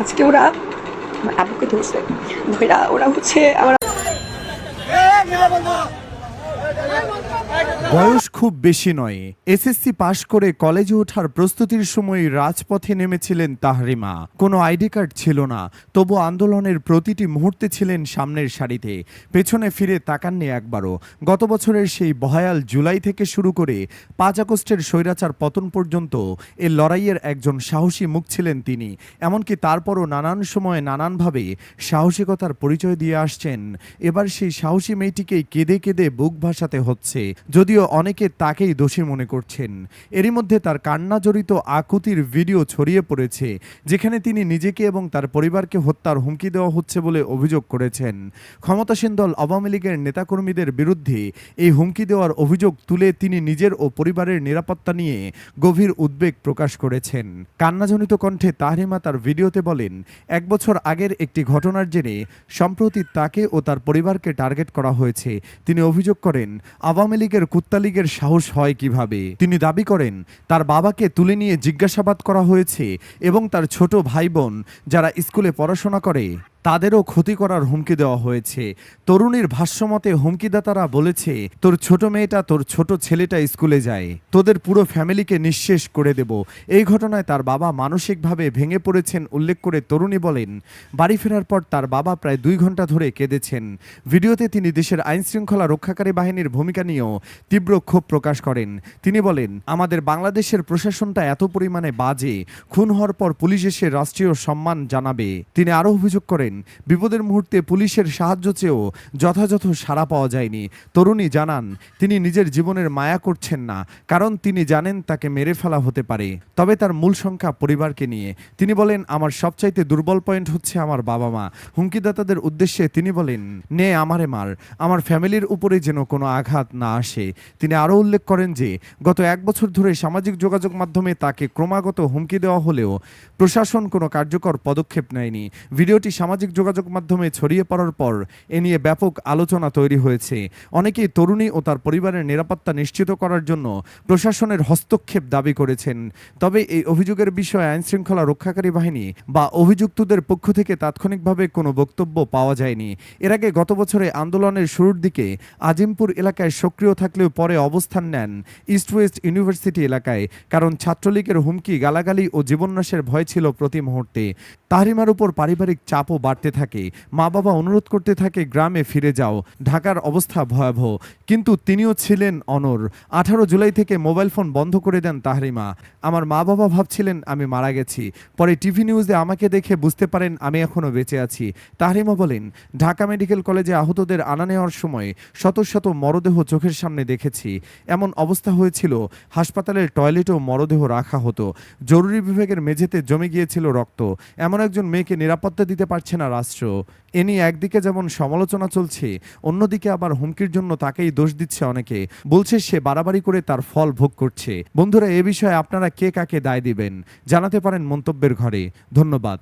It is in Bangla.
আজকে ওরা আমার আব্বুকে ধরছে। ধইরা ওরা হচ্ছে আমার বয়স খুব বেশি নয়। এসএসসি পাশ করে কলেজে ওঠার প্রস্তুতির সময় রাজপথে নেমেছিলেন তাহরিমা। কোনো আইডি কার্ড ছিল না, তবু আন্দোলনের প্রতিটি মুহূর্তে ছিলেন সামনের সারিতে। পেছনে ফিরে তাকাননি একবারও। গত বছরের সেই ভয়াল জুলাই থেকে শুরু করে পাঁচ আগস্টের স্বৈরাচার পতন পর্যন্ত এ লড়াইয়ের একজন সাহসী মুখ ছিলেন তিনি। এমনকি তারপরও নানান সময়ে নানানভাবে সাহসিকতার পরিচয় দিয়ে আসছেন। এবার সেই সাহসী মেয়েটিকেই কেঁদে কেঁদে বুক ভাসাতে হচ্ছে। যদিও অনেকে তাকেই দোষী মনে করছেন। এরই মধ্যে তার কান্না জড়িত আকুতির ভিডিও ছড়িয়ে পড়েছে, যেখানে তিনি নিজেকে এবং তার পরিবারকে হত্যার হুমকি দেওয়া হচ্ছে বলে অভিযোগ করেছেন। ক্ষমতাসীন দল আওয়ামী লীগের নেতাকর্মীদের বিরুদ্ধে এই হুমকি দেওয়ার অভিযোগ তুলে তিনি নিজের ও পরিবারের নিরাপত্তা নিয়ে গভীর উদ্বেগ প্রকাশ করেছেন। কান্নাজনিত কণ্ঠে তাহরিমা তার ভিডিওতে বলেন, এক বছর আগের একটি ঘটনার জেনে সম্প্রতি তাকে ও তার পরিবারকে টার্গেট করা হয়েছে। তিনি অভিযোগ করেন, আওয়ামী লীগের কুত্তা লীগের সাহস হয় কীভাবে? তিনি দাবি করেন, তার বাবাকে তুলে নিয়ে জিজ্ঞাসাবাদ করা হয়েছে এবং তার ছোট ভাই বোন যারা স্কুলে পড়াশোনা করে। তাদেরও ক্ষতি করার হুমকি দেওয়া হয়েছে। তরুণীর ভাষ্যমতে হুমকিদাতারা বলেছে, তোর ছোট মেয়েটা তোর ছোট ছেলেটা স্কুলে যায়। তোদের পুরো ফ্যামিলিকে নিঃশেষ করে দেব। এই ঘটনায় তার বাবা মানসিকভাবে ভেঙে পড়েছেন উল্লেখ করে তরুণী বলেন, বাড়ি ফেরার পর তার বাবা প্রায় দুই ঘণ্টা ধরে কেঁদেছেন। ভিডিওতে তিনি দেশের আইন শৃঙ্খলা রক্ষাকারী বাহিনীর ভূমিকা নিয়েও তীব্র ক্ষোভ প্রকাশ করেন। তিনি বলেন, আমাদের বাংলাদেশের প্রশাসনটা এত পরিমাণে বাজে, খুন হওয়ার পর পুলিশ এসে রাষ্ট্রীয় সম্মান জানাবে। তিনি আরও অভিযোগ করেন বিপদের মুহূর্তে পুলিশের সাহায্য চেয়েও যথাযথ সাড়া পাওয়া যায়নি। তরুণী জানান, তিনি নিজের জীবনের মায়া করছেন না, কারণ তিনি জানেন তাকে মেরে ফেলা হতে পারে। তবে তার মূল সংখ্যা পরিবারকে নিয়ে। তিনি বলেন, আমার সবচাইতে দুর্বল পয়েন্ট হচ্ছে আমার বাবা মা হুমকিদাতাদের উদ্দেশ্যে তিনি বলেন, নে আমারে মার। আমার ফ্যামিলির উপরে যেন কোনো আঘাত না আসে। তিনি আরও উল্লেখ করেন যে, গত এক বছর ধরে সামাজিক যোগাযোগ মাধ্যমে তাকে ক্রমাগত হুমকি দেওয়া হলেও প্রশাসন কোনো কার্যকর পদক্ষেপ নেয়নি। ভিডিওটি সামাজিক যোগাযোগ মাধ্যমে ছড়িয়ে পড়ার পর এ নিয়ে ব্যাপক আলোচনা তৈরি হয়েছে। অনেকেই তরুণী ও তার পরিবারের নিরাপত্তা নিশ্চিত করার জন্য প্রশাসনের হস্তক্ষেপ দাবি করেছেন। তবে এই অভিযোগের বিষয়ে আইন শৃঙ্খলা রক্ষাকারী বাহিনী বা অভিযুক্তদের পক্ষ থেকে তাৎক্ষণিকভাবে কোনো বক্তব্য পাওয়া যায়নি। এর আগে গত বছরে আন্দোলনের শুরুর দিকে আজিমপুর এলাকায় সক্রিয় থাকলেও পরে অবস্থান নেন ইস্ট ওয়েস্ট ইউনিভার্সিটি এলাকায়, কারণ ছাত্রলীগের হুমকি, গালাগালি ও জীবননাশের ভয় ছিল প্রতি মুহূর্তে। তাহরিমার উপর পারিবারিক চাপও বাড়তে থাকে। মা বাবা অনুরোধ করতে থাকে, গ্রামে ফিরে যাও। ঢাকার অবস্থা ভয়াবহ। কিন্তু তিনিও ছিলেন অনর। আঠারো জুলাই থেকে মোবাইল ফোন বন্ধ করে দেন তাহরিমা। আমার মা বাবা ভাবছিলেন, আমি মারা গেছি। পরে টিভি নিউজে আমাকে দেখে বুঝতে পারেন, আমি এখনও বেঁচে আছি। তাহরিমা বলেন, ঢাকা মেডিকেল কলেজে আহতদের আনা নেওয়ার সময় শত শত মরদেহ চোখের সামনে দেখেছি। এমন অবস্থা হয়েছিল, হাসপাতালের টয়লেটেও মরদেহ রাখা হতো। জরুরি বিভাগের মেঝেতে জমে গিয়েছিল রক্ত। এমন একজন মেয়েকে নিরাপত্তা দিতে পারছে না রাষ্ট্র, এ নিয়ে একদিকে যেমন সমালোচনা চলছে, অন্যদিকে আবার হুমকির জন্য তাকেই দোষ দিচ্ছে অনেকে। বলছে সে বাড়াবাড়ি করে তার ফল ভোগ করছে। বন্ধুরা, এ বিষয়ে আপনারা কে কাকে দায় দিবেন? জানাতে পারেন মন্তব্যের ঘরে। ধন্যবাদ।